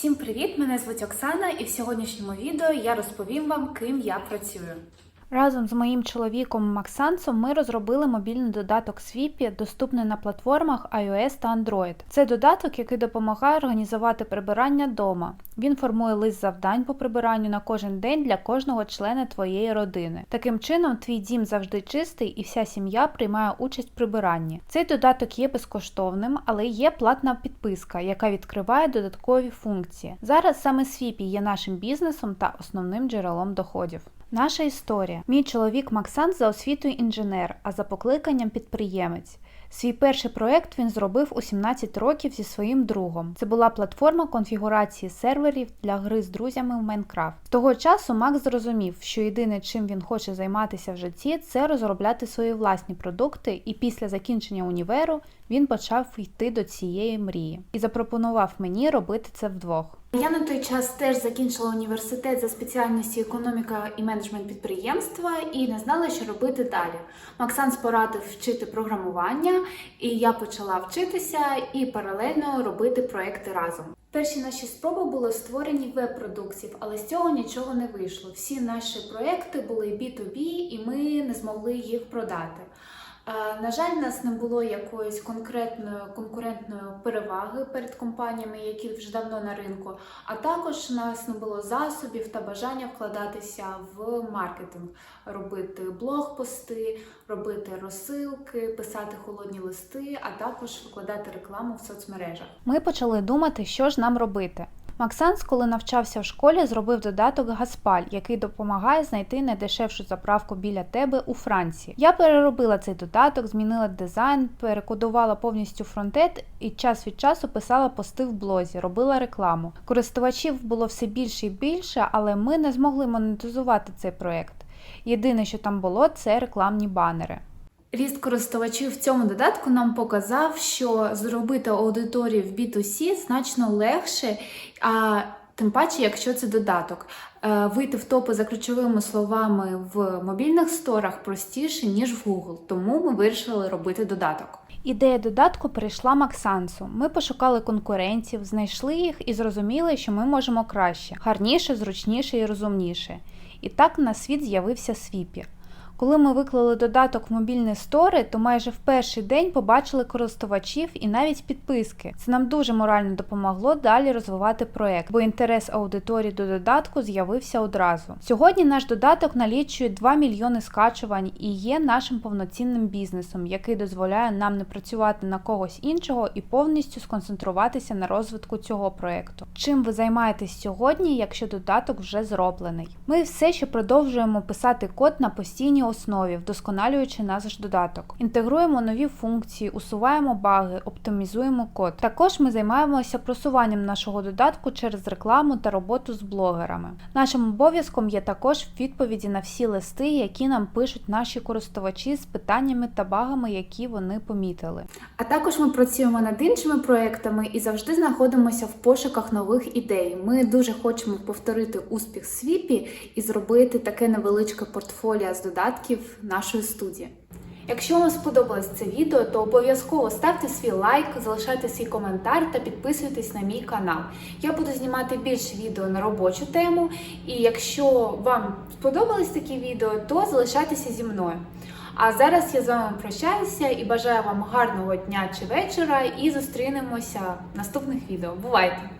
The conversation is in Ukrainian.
Всім привіт! Мене звуть Оксана, і в сьогоднішньому відео я розповім вам, ким я працюю. Разом з моїм чоловіком Максансом ми розробили мобільний додаток Sweepy, доступний на платформах iOS та Android. Це додаток, який допомагає організувати прибирання вдома. Він формує лист завдань по прибиранню на кожен день для кожного члена твоєї родини. Таким чином, твій дім завжди чистий і вся сім'я приймає участь в прибиранні. Цей додаток є безкоштовним, але є платна підписка, яка відкриває додаткові функції. Зараз саме Sweepy є нашим бізнесом та основним джерелом доходів. Наша історія. Мій чоловік Максан за освітою інженер, а за покликанням підприємець. Свій перший проект він зробив у 17 років зі своїм другом. Це була платформа конфігурації серверів для гри з друзями в Майнкрафт. Того часу Макс зрозумів, що єдине, чим він хоче займатися в житті, це розробляти свої власні продукти, і після закінчення універу він почав йти до цієї мрії і запропонував мені робити це вдвох. Я на той час теж закінчила університет за спеціальністю економіка і менеджмент підприємства і не знала, що робити далі. Максан порадив вчити програмування, і я почала вчитися і паралельно робити проекти разом. Перші наші спроби були створені веб-продуктів, але з цього нічого не вийшло. Всі наші проекти були B2B, і ми не змогли їх продати. На жаль, у нас не було якоїсь конкретної конкурентної переваги перед компаніями, які вже давно на ринку. А також у нас не було засобів та бажання вкладатися в маркетинг, робити блог-пости, робити розсилки, писати холодні листи, а також викладати рекламу в соцмережах. Ми почали думати, що ж нам робити. Максанс, коли навчався в школі, зробив додаток Гаспаль, який допомагає знайти найдешевшу заправку біля тебе у Франції. Я переробила цей додаток, змінила дизайн, перекодувала повністю фронтенд і час від часу писала пости в блозі, робила рекламу. Користувачів було все більше і більше, але ми не змогли монетизувати цей проект. Єдине, що там було, це рекламні банери. Ріст користувачів в цьому додатку нам показав, що зробити аудиторію в B2C значно легше, а тим паче, якщо це додаток. Е, Вийти в топи за ключовими словами в мобільних сторах простіше, ніж в Google, тому ми вирішили робити додаток. Ідея додатку прийшла Максансу. Ми пошукали конкурентів, знайшли їх і зрозуміли, що ми можемо краще, гарніше, зручніше і розумніше. І так на світ з'явився Свіпі. Коли ми виклали додаток в мобільні стори, то майже в перший день побачили користувачів і навіть підписки. Це нам дуже морально допомогло далі розвивати проект, бо інтерес аудиторії до додатку з'явився одразу. Сьогодні наш додаток налічує 2 мільйони скачувань і є нашим повноцінним бізнесом, який дозволяє нам не працювати на когось іншого і повністю сконцентруватися на розвитку цього проекту. Чим ви займаєтесь сьогодні, якщо додаток вже зроблений? Ми все ще продовжуємо писати код на постійній основі, вдосконалюючи наш додаток. Інтегруємо нові функції, усуваємо баги, оптимізуємо код. Також ми займаємося просуванням нашого додатку через рекламу та роботу з блогерами. Нашим обов'язком є також відповіді на всі листи, які нам пишуть наші користувачі з питаннями та багами, які вони помітили. А також ми працюємо над іншими проектами і завжди знаходимося в пошуках нових ідей. Ми дуже хочемо повторити успіх Свіпі і зробити таке невеличке портфоліо з додатків нашої студії. Якщо вам сподобалось це відео, то обов'язково ставте свій лайк, залишайте свій коментар та підписуйтесь на мій канал. Я буду знімати більше відео на робочу тему, і якщо вам сподобались такі відео, то залишайтеся зі мною. А зараз я з вами прощаюся і бажаю вам гарного дня чи вечора, і зустрінемося в наступних відео. Бувайте!